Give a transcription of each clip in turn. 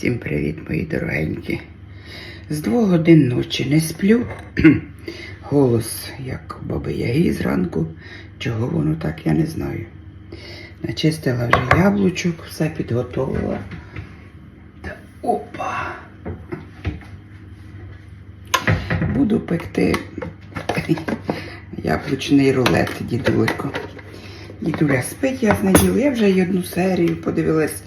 Всім привіт, мої дорогенькі. З двох годин ночі не сплю. Голос, як баби Яги зранку. Чого воно так, я не знаю. Начистила вже яблучок, все підготовила. Та опа! Буду пекти яблучний рулет, дідулько. Дідуля спить, ясне діло. Я вже одну серію подивилась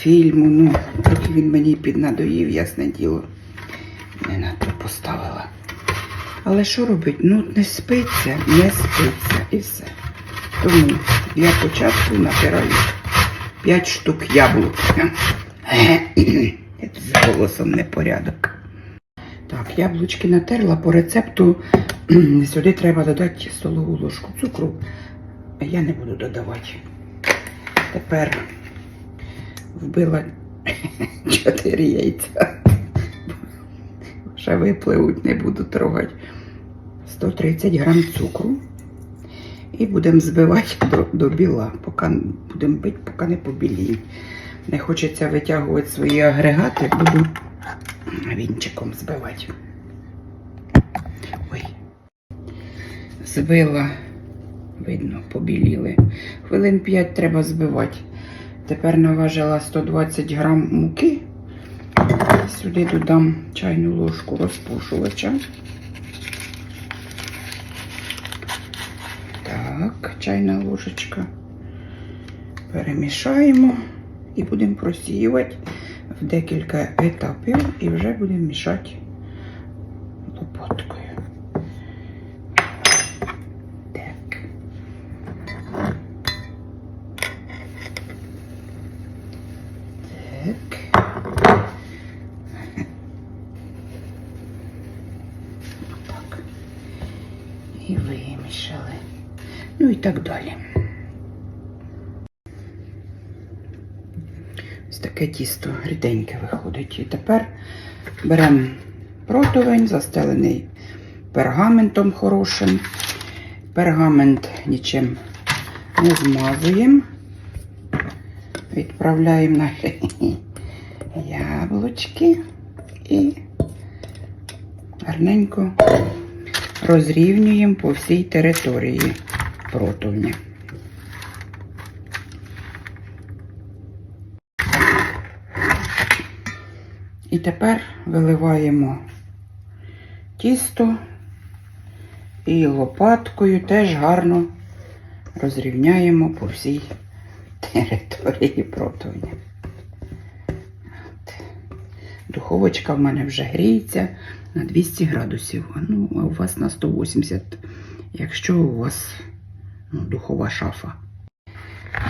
фільму. Ну, трохи він мені піднадоїв, ясне діло. Не на то поставила. Але що робить? Ну, не спиться, не спиться і все. Тому для початку набираю 5 штук яблук. З голосом непорядок. Так, яблучки натерла по рецепту. Сюди треба додати столову ложку цукру. Я не буду додавати. Тепер вбила 4 яйця. Ще випливуть, не буду трогати. 130 грам цукру. І будемо збивати до, до біла, будемо бити, поки не побіліють. Не хочеться витягувати свої агрегати, буду вінчиком збивати. Ой. Збила, видно, побіліли. Хвилин 5 треба збивати. Тепер наважила 120 грам муки. Сюди додам чайну ложку розпушувача. Так, чайна ложечка. Перемішаємо і будемо просіювати в декілька етапів і вже будемо мішати Так. І вимішали. Ну і так далі. Ось таке тісто ріденьке виходить. І тепер беремо противень, застелений пергаментом хорошим. Пергамент нічим не змазуємо. Відправляємо наші яблучки і гарненько розрівнюємо по всій території противня. І тепер виливаємо тісто і лопаткою теж гарно розрівняємо по всій території противня. Духовочка в мене вже гріється на 200 градусів. А Ну, а у вас на 180, якщо у вас ну, духова шафа.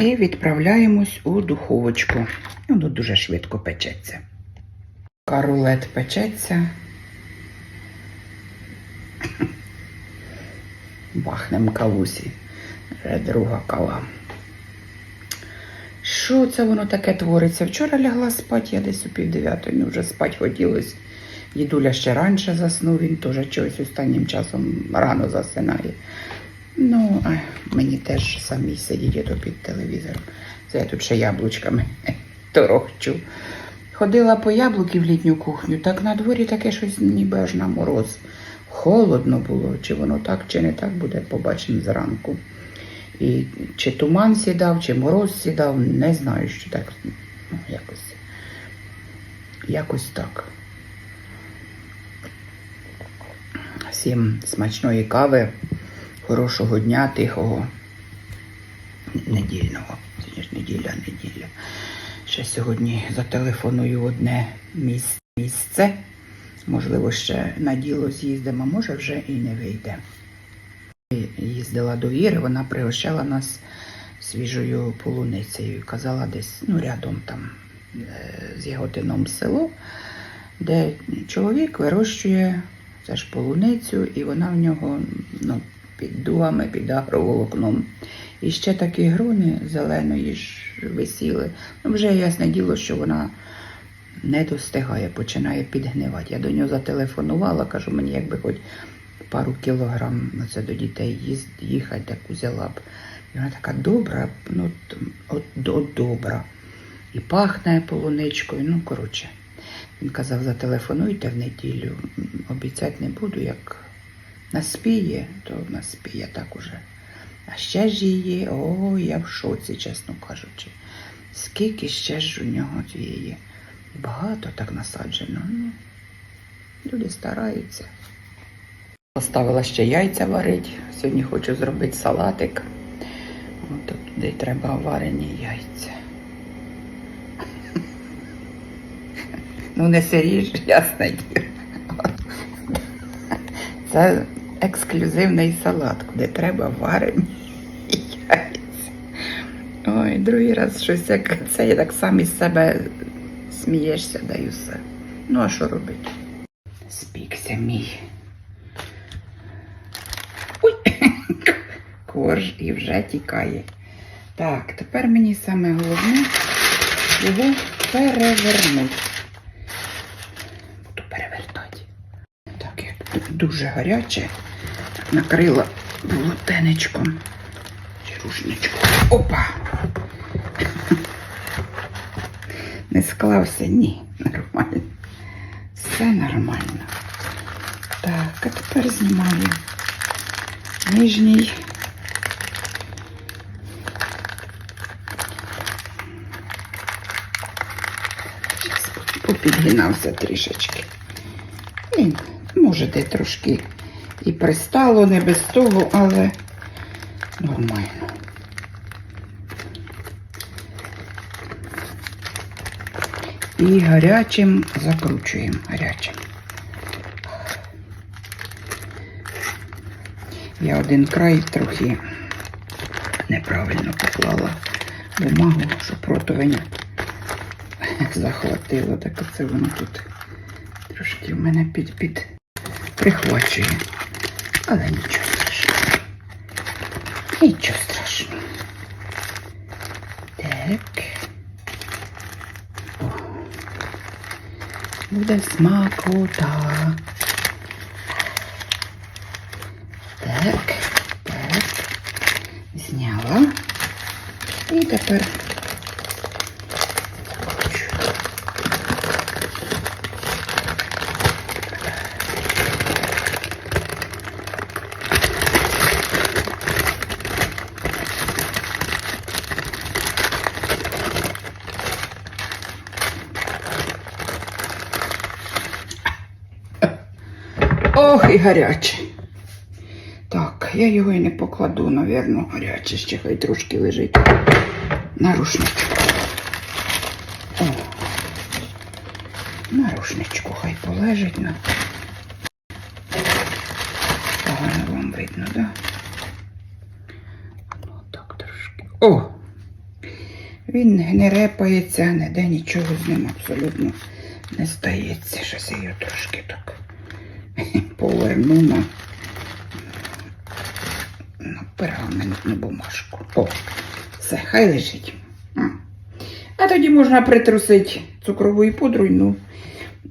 І відправляємось у духовочку. Воно дуже швидко печеться. Карулет печеться. Бахнем кавусі. Вже друга кава. Що це воно таке твориться? Вчора лягла спати, я десь у пів дев'ятої, вже спати хотілося. Дідуля ще раніше заснув, він теж чогось останнім часом рано засинає. Ну, а мені теж самі сидіти під телевізором. Це я тут ще яблучками торохчу. Ходила по яблуки в літню кухню, так на дворі таке щось ніби аж на мороз. Холодно було, чи воно так, чи не так буде, побачимо зранку. І чи туман сідав, чи мороз сідав, не знаю, що так. Ну, якось, якось так. Всім смачної кави, хорошого дня, тихого, недільного. Сьогодні ж неділя, неділя. Ще сьогодні зателефоную одне місце. Можливо, ще на діло з'їздимо, може вже і не вийде. Їздила до Іри, вона пригощала нас свіжою полуницею. Казала десь ну, рядом там е, з Яготином село, де чоловік вирощує це ж полуницю, і вона в нього ну, під дугами, під агроволокном. І ще такі грони зеленої ж висіли. Ну, вже ясне діло, що вона не достигає, починає підгнивати. Я до нього зателефонувала, кажу, мені якби хоч пару кілограм це до дітей їхати, так взяла б. І вона така добра, ну от, от добра. і пахне полуничкою. Ну, коротше, він казав, зателефонуйте в неділю. Обіцяти не буду, як наспіє, то наспіє так уже. А ще ж її, о, я в шоці, чесно кажучи. Скільки ще ж у нього цієї? Багато так насаджено. Ну, люди стараються. Поставила ще яйця варить. Сьогодні хочу зробити салатик. От туди треба варені яйця. Ну, не сиріж, діло. Це ексклюзивний салат, куди треба варені яйця. Ой, другий раз щось як це, я так сам із себе смієшся, даю все. Ну, а що робити? Спікся мій. Ой, корж і вже тікає. Так, тепер мені саме головне його перевернути. Буду перевертати. Так, як дуже гаряче, накрила полотенечком чи. Опа! Не склався, ні, нормально. Все нормально. Так, а тепер знімаю нижній. Щас попідгинався трішечки. І, може, де трошки і пристало, не без того, але нормально. І гарячим закручуємо гарячим. Я один край трохи неправильно поклала бумагу, щоб противень захватило. Так оце воно тут трошки в мене під, під прихвачує. Але нічого страшного. Нічого страшного. Так. О. Буде смакота. Так, так. Зняла. І тепер і гаряче. Так, я його і не покладу, навірно, гаряче, ще хай трошки лежить на рушничку. О, на рушничку хай полежить на. Погано вам видно, да? Ну, так трошки. О! Він не репається, ніде нічого з ним абсолютно не стається. Щось я його трошки так поверну на пергаментну бумажку. О, все, хай лежить. А тоді можна притрусити цукровою пудрою, ну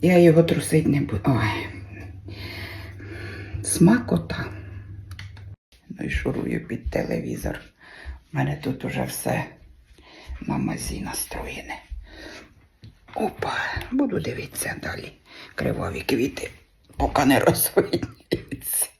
я його трусити не буду. Ой. Смакота. Ну і шурую під телевізор. У мене тут уже все на мазі настроєне. Опа, буду дивитися далі. Криваві квіти, поки не розвидняться.